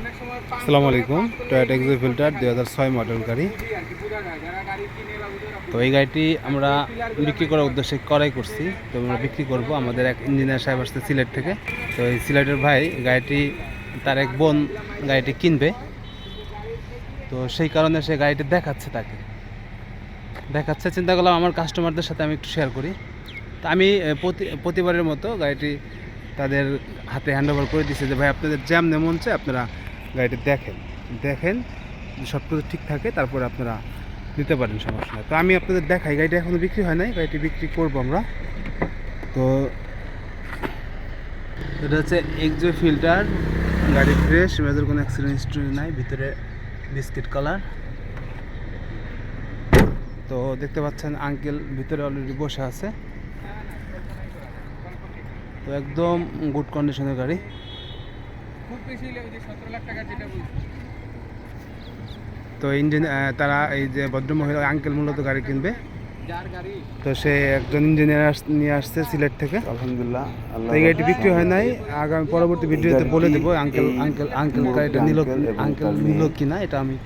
আসসালামু আলাইকুম। Toyota Exo filter দুই হাজার ছয় মডেল গাড়ি। তো এই গাড়িটি আমরা বিক্রি করার উদ্দেশ্যে করাই করছি। তো আমরা বিক্রি করব আমাদের এক ইঞ্জিনিয়ার সাহেব আসছে সিলেট থেকে। তো এই সিলেটের ভাই গাড়িটি তার এক বোন গাড়িটি কিনবে। তো সেই কারণে সে গাড়িটি দেখাচ্ছে তাকে। দেখাচ্ছে চিন্তা করলাম আমার কাস্টমারদের সাথে আমি একটু শেয়ার করি। তো আমি প্রতি প্রতিবারের মতো গাড়িটি তাদের হাতে হ্যান্ড ওভার করে দিয়েছে যে ভাই আপনাদের জ্যাম মন চায় আপনারা গাড়িটি দেখেন। দেখেন সব কিছু ঠিক থাকে, তারপরে আপনারা নিতে পারেন, সমস্যা নেই। তো আমি আপনাদের দেখাই, গাড়িটা এখনও বিক্রি হয় নাই, গাড়িটি বিক্রি করব আমরা। তো এটা হচ্ছে এক্সো ফিল্টার গাড়ি ফ্রেশ মেজর কোনো অ্যাক্সিডেন্ট হিস্ট্রি নাই, ভিতরে বিস্কিট কালার তো দেখতে পাচ্ছেন আঙ্কেল ভিতরে অলরেডি বসে আছে। তো একদম গুড কন্ডিশনের গাড়ি। খুব বেশি হলে ওই যে সতেরো লাখ টাকা যেটা বলছি। তো ইঞ্জিন তারা এই যে ভদ্রমহিলা আঙ্কেল মূলত গাড়ি কিনবে। তো সে একজন ইঞ্জিনিয়ার নিয়ে আসছে সিলেট থেকে। আলহামদুলিল্লাহ এই গাড়িটি বিক্রি হয় নাই। আগামী পরবর্তী ভিডিওতে বলে দেবো আঙ্কেল আঙ্কেল আঙ্কেল গাড়িটা নিল আঙ্কেল নিল কিনা এটা আমি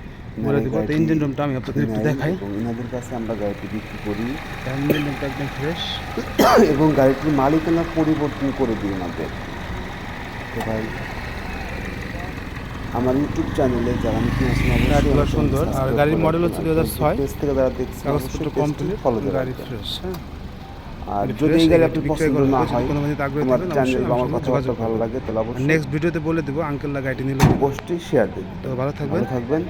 বলে দেবো। তো ইঞ্জিন রুমটা আমি আপনাদের একটু দেখাই। ওনাদের কাছে আমরা গাড়িটি বিক্রি করি। ইঞ্জিন রুমটা একদম ফ্রেশ এবং গাড়িটির মালিকানা পরিবর্তন করে দিই ওনাদের তো ভাই আমার ইউটিউব চ্যানেলে যারা আছেন গাড়িগুলো সুন্দর। আর গাড়ির মডেল হচ্ছে দুই হাজার ছয়। থেকে যারা দেখছেন কাগজপত্র কমপ্লিট ফলো গাড়ি ফ্রেশ হ্যাঁ। আর যদি এই গাড়ি আপনি পছন্দ না হয় থাকেন, চ্যানেল বা আমার আমার সাথে ভালো লাগে তাহলে অবশ্যই নেক্সট ভিডিওতে বলে দেবো আঙ্কেলরা গাড়িটি নিলে। অবশ্যই শেয়ার দেবেন তো ভালো থাকবেন। ভালো থাকবেন।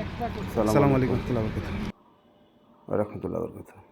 আসসালামু আলাইকুম। রহমতুল্লাহ বরকাতুহু। রহমতুল্লাহ বরকাতুহ